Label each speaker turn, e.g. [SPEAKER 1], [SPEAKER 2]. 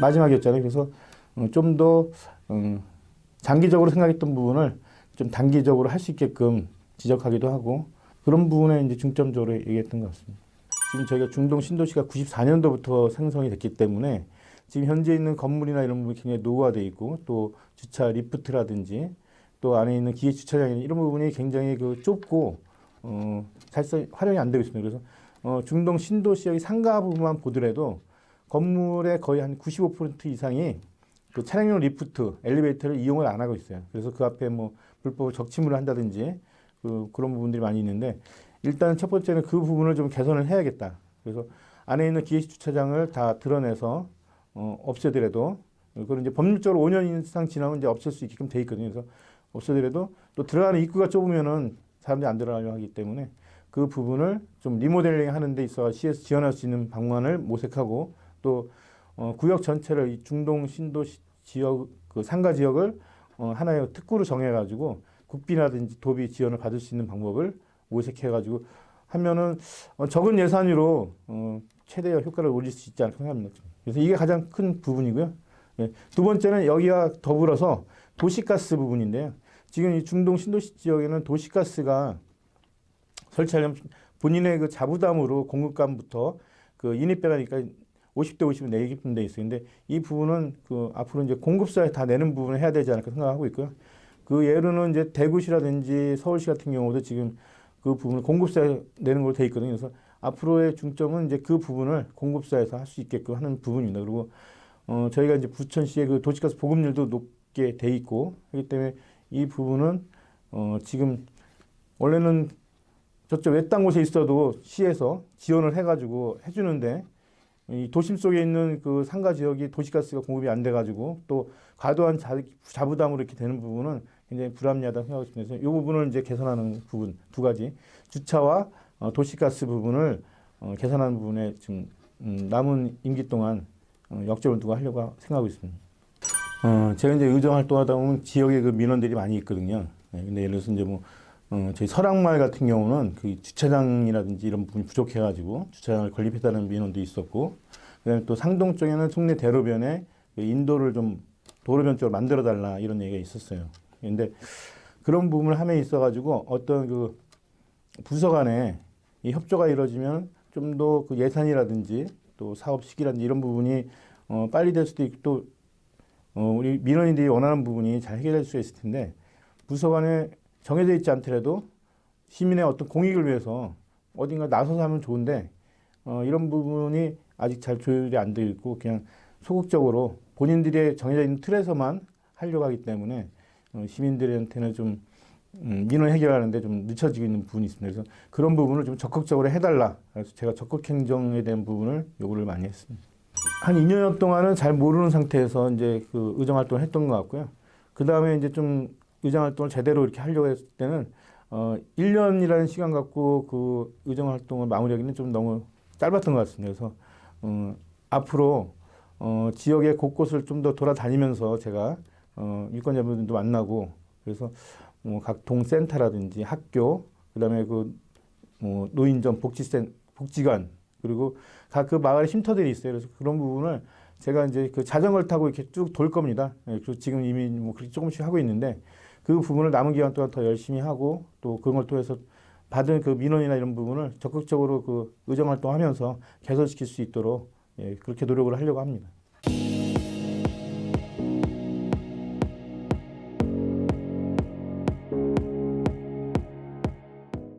[SPEAKER 1] 마지막이었잖아요. 그래서 어, 좀더 음, 장기적으로 생각했던 부분을 좀 단기적으로 할 수 있게끔 지적하기도 하고 그런 부분에 이제 중점적으로 얘기했던 것 같습니다. 지금 저희가 중동 신도시가 94년도부터 생성이 됐기 때문에 지금 현재 있는 건물이나 이런 부분이 굉장히 노후화돼 있고 또 주차 리프트라든지 또 안에 있는 기계 주차장 이런 부분이 굉장히 그 좁고 어, 사실상 활용이 안 되고 있습니다. 그래서 어, 중동 신도시의 상가 부분만 보더라도 건물의 거의 한 95% 이상이 그 차량용 리프트, 엘리베이터를 이용을 안 하고 있어요. 그래서 그 앞에 뭐 불법 적치물을 한다든지 그 그런 부분들이 많이 있는데 일단 첫 번째는 그 부분을 좀 개선을 해야겠다. 그래서 안에 있는 기계 주차장을 다 드러내서 어, 없애더라도 그걸 이제 법률적으로 5년 이상 지나면 이제 없앨 수 있게끔 돼 있거든요. 그래서 없애더라도 또 들어가는 입구가 좁으면은 사람들이 안 들어가려 하기 때문에 그 부분을 좀 리모델링 하는 데 있어 시에서 지원할 수 있는 방안을 모색하고 또 어, 구역 전체를 이 중동 신도 시- 지역 그 상가 지역을 어, 하나의 특구로 정해가지고 국비라든지 도비 지원을 받을 수 있는 방법을 모색해가지고 하면은 어, 적은 예산으로 어, 최대 효과를 올릴 수 있지 않을까 생각합니다. 그래서 이게 가장 큰 부분이고요. 예. 두 번째는 여기와 더불어서 도시가스 부분인데요. 지금 이 중동 신도시 지역에는 도시가스가 설치하려면 본인의 그 자부담으로 공급감부터 그 인입배라니까 50대 50은 내게끔 돼 있어요. 근데 이 부분은 그 앞으로 이제 공급사에 다 내는 부분을 해야 되지 않을까 생각하고 있고요. 그 예로는 이제 대구시라든지 서울시 같은 경우도 지금 그 부분을 공급사에 내는 걸로 돼 있거든요. 그래서 앞으로의 중점은 이제 그 부분을 공급사에서 할 수 있게끔 하는 부분입니다. 그리고 어 저희가 이제 부천시의 그 도시가스 보급률도 높게 돼 있고 하기 때문에 이 부분은 어 지금 원래는 저쪽 외딴 곳에 있어도 시에서 지원을 해가지고 해주는데 이 도심 속에 있는 그 상가 지역이 도시가스가 공급이 안 돼가지고 또 과도한 자, 자부담으로 이렇게 되는 부분은 굉장히 불합리하다고 생각하고. 그래서 이 부분을 이제 개선하는 부분 두 가지 주차와 어, 도시가스 부분을 어, 개선하는 부분에 지금 음, 남은 임기 동안 어, 역점을 두고 하려고 생각하고 있습니다. 어, 제가 이제 의정 활동하다 보면 지역에 그 민원들이 많이 있거든요. 네, 근데 예를 들어서 이제 뭐 어, 저희 설악마을 같은 경우는 그 주차장이라든지 이런 부분이 부족해가지고 주차장을 건립했다는 민원도 있었고, 그다음에 또 상동 쪽에는 송내 대로변에 그 인도를 좀 도로변 쪽으로 만들어 달라 이런 얘기가 있었어요. 근데 그런 부분을 함에 있어가지고 어떤 그 부서 간에 이 협조가 이루어지면 좀 더 그 예산이라든지 또 사업 시기라든지 이런 부분이 어, 빨리 될 수도 있고 또 어, 우리 민원인들이 원하는 부분이 잘 해결될 수 있을 텐데 부서 간에 정해져 있지 않더라도 시민의 어떤 공익을 위해서 어딘가 나서서 하면 좋은데 어, 이런 부분이 아직 잘 조율이 안 되어 있고 그냥 소극적으로 본인들의 정해져 있는 틀에서만 하려고 하기 때문에 어, 시민들한테는 좀 음, 민원 해결하는데 좀 늦춰지고 있는 부분이 있습니다. 그래서 그런 부분을 좀 적극적으로 해달라. 그래서 제가 적극 행정에 대한 부분을 요구를 많이 했습니다. 한 2년 동안은 잘 모르는 상태에서 이제 그 의정 활동을 했던 것 같고요. 그 다음에 이제 좀 의정 활동을 제대로 이렇게 하려고 했을 때는 어 1년이라는 시간 갖고 그 의정 활동을 마무리하기는 좀 너무 짧았던 것 같습니다. 그래서 어 앞으로 어 지역의 곳곳을 좀 더 돌아다니면서 제가 어 유권자분들도 만나고 그래서 뭐 각 동센터라든지 학교 그다음에 그 뭐 노인정 복지센 복지관 그리고 각 그 마을에 쉼터들이 있어요. 그래서 그런 부분을 제가 이제 그 자전거를 타고 이렇게 쭉 돌 겁니다. 예, 지금 이미 뭐 그렇게 조금씩 하고 있는데 그 부분을 남은 기간 동안 더 열심히 하고 또 그런 걸 통해서 받은 그 민원이나 이런 부분을 적극적으로 그 의정 활동하면서 개선시킬 수 있도록 예, 그렇게 노력을 하려고 합니다.